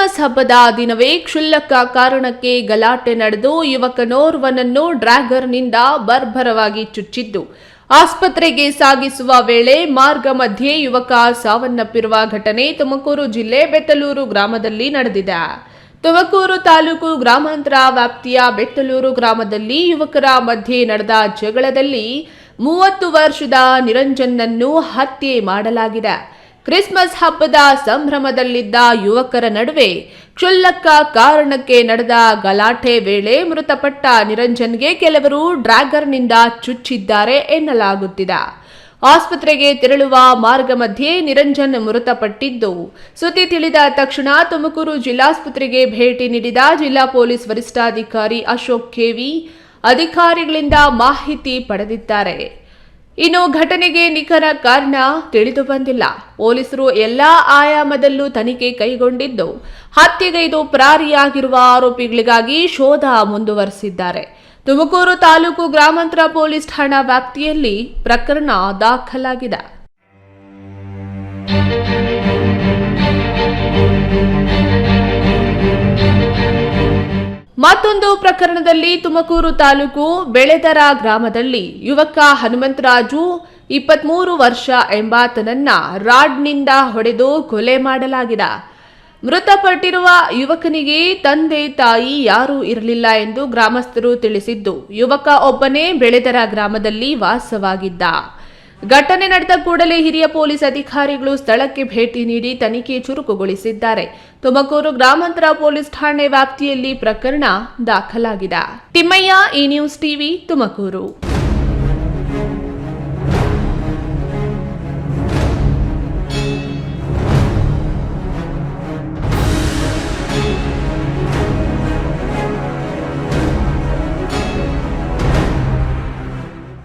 Christmas ಹಬ್ಬದ ದಿನವೇ ಕ್ಷುಲ್ಲಕ ಕಾರಣಕ್ಕೆ ಗಲಾಟೆ ನಡೆದು ಯುವಕನೋರ್ವನನ್ನು ಡ್ರ್ಯಾಗರ್ನಿಂದ ಬರ್ಬರವಾಗಿ ಚುಚ್ಚಿದ್ದು. ಆಸ್ಪತ್ರೆಗೆ ಸಾಗಿಸುವ ವೇಳೆ ಮಾರ್ಗ ಮಧ್ಯೆ ಯುವಕ ಸಾವನ್ನಪ್ಪಿರುವ ಘಟನೆ ತುಮಕೂರು ಜಿಲ್ಲೆ ಬೆತ್ತಲೂರು ಗ್ರಾಮದಲ್ಲಿ ನಡೆದಿದೆ. ತುಮಕೂರು ತಾಲೂಕು ಗ್ರಾಮಾಂತರ ವ್ಯಾಪ್ತಿಯ ಬೆತ್ತಲೂರು ಗ್ರಾಮದಲ್ಲಿ ಯುವಕರ ಮಧ್ಯೆ ನಡೆದ ಜಗಳದಲ್ಲಿ ಮೂವತ್ತು ವರ್ಷದ ನಿರಂಜನ್ನನ್ನು ಹತ್ಯೆ ಮಾಡಲಾಗಿದೆ. ಕ್ರಿಸ್ಮಸ್ ಹಬ್ಬದ ಸಂಭ್ರಮದಲ್ಲಿದ್ದ ಯುವಕರ ನಡುವೆ ಕ್ಷುಲ್ಲಕ ಕಾರಣಕ್ಕೆ ನಡೆದ ಗಲಾಟೆ ವೇಳೆ ಮೃತಪಟ್ಟ ನಿರಂಜನ್ಗೆ ಕೆಲವರು ಡ್ರ್ಯಾಗರ್ನಿಂದ ಚುಚ್ಚಿದ್ದಾರೆ ಎನ್ನಲಾಗುತ್ತಿದೆ. ಆಸ್ಪತ್ರೆಗೆ ತೆರಳುವ ಮಾರ್ಗ ಮಧ್ಯೆ ನಿರಂಜನ್ ಮೃತಪಟ್ಟಿದ್ದು, ಸುದ್ದಿ ತಿಳಿದ ತಕ್ಷಣ ತುಮಕೂರು ಜಿಲ್ಲಾಸ್ಪತ್ರೆಗೆ ಭೇಟಿ ನೀಡಿದ ಜಿಲ್ಲಾ ಪೊಲೀಸ್ ವರಿಷ್ಠಾಧಿಕಾರಿ ಅಶೋಕ್ ಕೆವಿ ಅಧಿಕಾರಿಗಳಿಂದ ಮಾಹಿತಿ ಪಡೆದಿದ್ದಾರೆ. ಇನ್ನು ಘಟನೆಗೆ ನಿಖರ ಕಾರಣ ತಿಳಿದು ಬಂದಿಲ್ಲ. ಪೊಲೀಸರು ಎಲ್ಲಾ ಆಯಾಮದಲ್ಲೂ ತನಿಖೆ ಕೈಗೊಂಡಿದ್ದು, ಹತ್ಯೆಗೈದು ಪರಾರಿಯಾಗಿರುವ ಆರೋಪಿಗಳಿಗಾಗಿ ಶೋಧ ಮುಂದುವರೆಸಿದ್ದಾರೆ. ತುಮಕೂರು ತಾಲೂಕು ಗ್ರಾಮಾಂತರ ಪೊಲೀಸ್ ಠಾಣಾ ವ್ಯಾಪ್ತಿಯಲ್ಲಿ ಪ್ರಕರಣ ದಾಖಲಾಗಿದೆ. ಮತ್ತೊಂದು ಪ್ರಕರಣದಲ್ಲಿ ತುಮಕೂರು ತಾಲೂಕು ಬೆಳೆದರ ಗ್ರಾಮದಲ್ಲಿ ಯುವಕ ಹನುಮಂತರಾಜು ಇಪ್ಪತ್ಮೂರು ವರ್ಷ ಎಂಬಾತನನ್ನ ರಾಡ್ನಿಂದ ಹೊಡೆದು ಕೊಲೆ ಮಾಡಲಾಗಿದೆ. ಮೃತಪಟ್ಟಿರುವ ಯುವಕನಿಗೆ ತಂದೆ ತಾಯಿ ಯಾರೂ ಇರಲಿಲ್ಲ ಎಂದು ಗ್ರಾಮಸ್ಥರು ತಿಳಿಸಿದ್ದು. ಯುವಕ ಒಬ್ಬನೇ ಬೆಳೆದರ ಗ್ರಾಮದಲ್ಲಿ ವಾಸವಾಗಿದ್ದ. ಘಟನೆ ನಡೆದ ಕೂಡಲೇ ಹಿರಿಯ ಪೊಲೀಸ್ ಅಧಿಕಾರಿಗಳು ಸ್ಥಳಕ್ಕೆ ಭೇಟಿ ನೀಡಿ ತನಿಖೆ ಚುರುಕುಗೊಳಿಸಿದ್ದಾರೆ. ತುಮಕೂರು ಗ್ರಾಮಾಂತರ ಪೊಲೀಸ್ ಠಾಣೆ ವ್ಯಾಪ್ತಿಯಲ್ಲಿ ಪ್ರಕರಣ ದಾಖಲಾಗಿದೆ. ತಿಮ್ಮಯ್ಯ ಈ ನ್ಯೂಸ್ ಟಿವಿ, ತುಮಕೂರು.